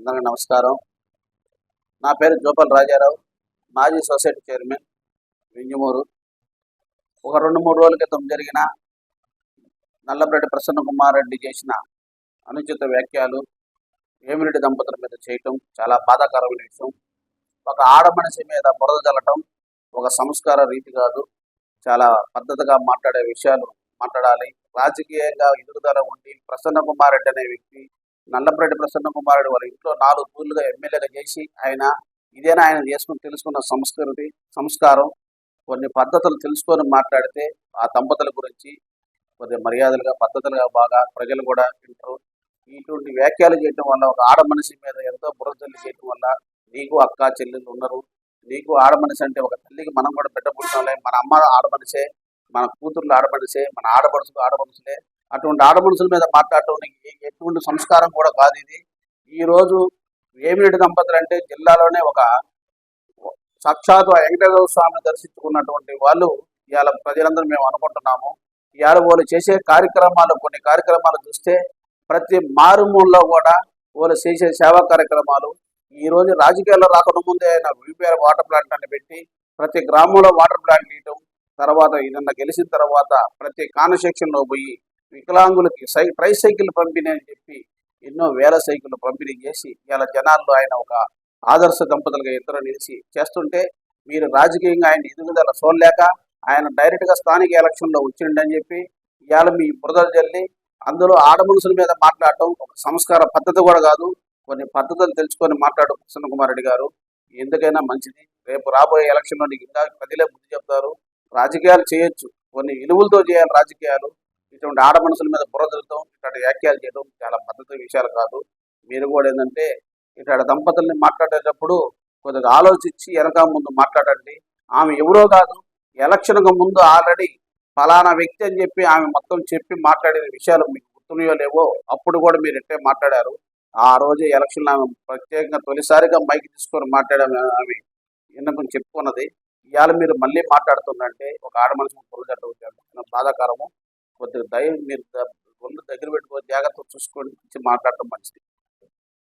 అందరికీ నమస్కారం. నా పేరు జోపల్ రాజారావు మాజీ సొసైటీ చైర్మన్ వింజమూరు ఒక రెండు మూడు రోజుల క్రితం జరిగిన నల్లబ్రెడ్డి ప్రసన్న కుమార్ రెడ్డి చేసిన అనుచిత వ్యాఖ్యలు వేమిరెడ్డి దంపతుల మీద చేయటం చాలా బాధాకరమైన విషయం. ఒక ఆడ మనిషి మీద బురద చల్లటం ఒక సంస్కార రీతి కాదు. చాలా పద్ధతిగా మాట్లాడే విషయాలు మాట్లాడాలి. రాజకీయంగా ఎదుగుదల ఉండి ప్రసన్న కుమార్ రెడ్డి అనే వ్యక్తి నల్లపరెడ్డి ప్రసన్న కుమార్ రెడ్డి వాళ్ళ ఇంట్లో నాలుగు తూర్లుగా ఎమ్మెల్యేగా చేసి ఆయన ఇదేనా ఆయన చేసుకుని తెలుసుకున్న సంస్కృతి సంస్కారం కొన్ని పద్ధతులు తెలుసుకొని మాట్లాడితే ఆ దంపతుల గురించి కొద్దిగా మర్యాదలుగా పద్ధతులుగా బాగా ప్రజలు కూడా వింటారు. ఇటువంటి వ్యాఖ్యలు చేయటం వల్ల ఒక ఆడ మనిషి మీద ఎంతో బురదల్లి చేయటం వల్ల నీకు అక్క చెల్లెలు ఉన్నారు. నీకు ఆడ మనిషి అంటే ఒక తల్లికి మనం కూడా బిడ్డ పుట్టినలే మన అమ్మ ఆడ మనిషే మన కూతుర్లు ఆడ మనిషే మన ఆడపడుచులు ఆడ మనుషులే. అటువంటి ఆడమనుషుల మీద మాట్లాడటానికి ఎటువంటి సంస్కారం కూడా కాదు ఇది. ఈ రోజు వేమిరెడ్డి దంపతులు అంటే జిల్లాలోనే ఒక సాక్షాత్ వెంకటేశ్వర స్వామిని దర్శించుకున్నటువంటి వాళ్ళు ఇవాళ ప్రజలందరూ మేము అనుకుంటున్నాము. ఇవాళ వాళ్ళు చేసే కార్యక్రమాలు కొన్ని కార్యక్రమాలు చూస్తే ప్రతి మారుమూలలో కూడా వాళ్ళు చేసే సేవా కార్యక్రమాలు ఈ రోజు రాజకీయాల్లో రాకుండా ముందే ఆయన వీపీఆర్ వాటర్ ప్లాంట్ అని పెట్టి ప్రతి గ్రామంలో వాటర్ ప్లాంట్ తీయటం తర్వాత ఇదన్న గెలిచిన తర్వాత ప్రతి కాన్స్టిట్యూషన్ పోయి వికలాంగులకి సై ట్రై సైకిల్ పంపిణీ అని చెప్పి ఎన్నో వేల సైకిల్ పంపిణీ చేసి ఇలా జనాల్లో ఆయన ఒక ఆదర్శ దంపతులుగా ఇద్దరు నిలిచి చేస్తుంటే మీరు రాజకీయంగా ఆయన ఎదుగుదల చూడలేక ఆయన డైరెక్ట్గా స్థానిక ఎలక్షన్లో వచ్చిండి అని చెప్పి ఇవాళ మీ బురదలు జల్లి అందులో ఆడమనుషుల మీద మాట్లాడటం ఒక సంస్కార పద్ధతి కూడా కాదు. కొన్ని పద్ధతులు తెలుసుకొని మాట్లాడు ప్రసన్న కుమార్ రెడ్డి గారు. ఎందుకైనా మంచిది. రేపు రాబోయే ఎలక్షన్లో నీకు ఇంకా ప్రజలే బుద్ధి చెప్తారు. రాజకీయాలు చేయొచ్చు. కొన్ని విలువలతో చేయాలి రాజకీయాలు. ఇటువంటి ఆడ మనుషుల మీద బురదలతో ఇటువంటి వ్యాఖ్యలు చేయడం చాలా పద్ధతి విషయాలు కాదు. మీరు కూడా ఏంటంటే ఇటువంటి దంపతుల్ని మాట్లాడేటప్పుడు కొద్దిగా ఆలోచించి వెనక ముందు మాట్లాడండి. ఆమె ఎవరో కాదు ఎలక్షన్కు ముందు ఆల్రెడీ ఫలానా వ్యక్తి అని చెప్పి ఆమె మొత్తం చెప్పి మాట్లాడిన విషయాలు మీకు గుర్తున్నాయో లేవో అప్పుడు కూడా మీరు ఎట్టే మాట్లాడారు. ఆ రోజు ఎలక్షన్ ఆమె ప్రత్యేకంగా తొలిసారిగా మైక్ తీసుకొని మాట్లాడాము ఆమె విన్నపం చెప్పుకున్నది. ఇవాళ మీరు మళ్ళీ మాట్లాడుతుందంటే ఒక ఆడ మనిషి పొరగట్టు బాధాకరము. కొద్దిగా దయ మీరు ఒళ్ళు దగ్గర పెట్టుకొని జాగ్రత్తగా చూసుకొని మాట్లాడటం మంచిది.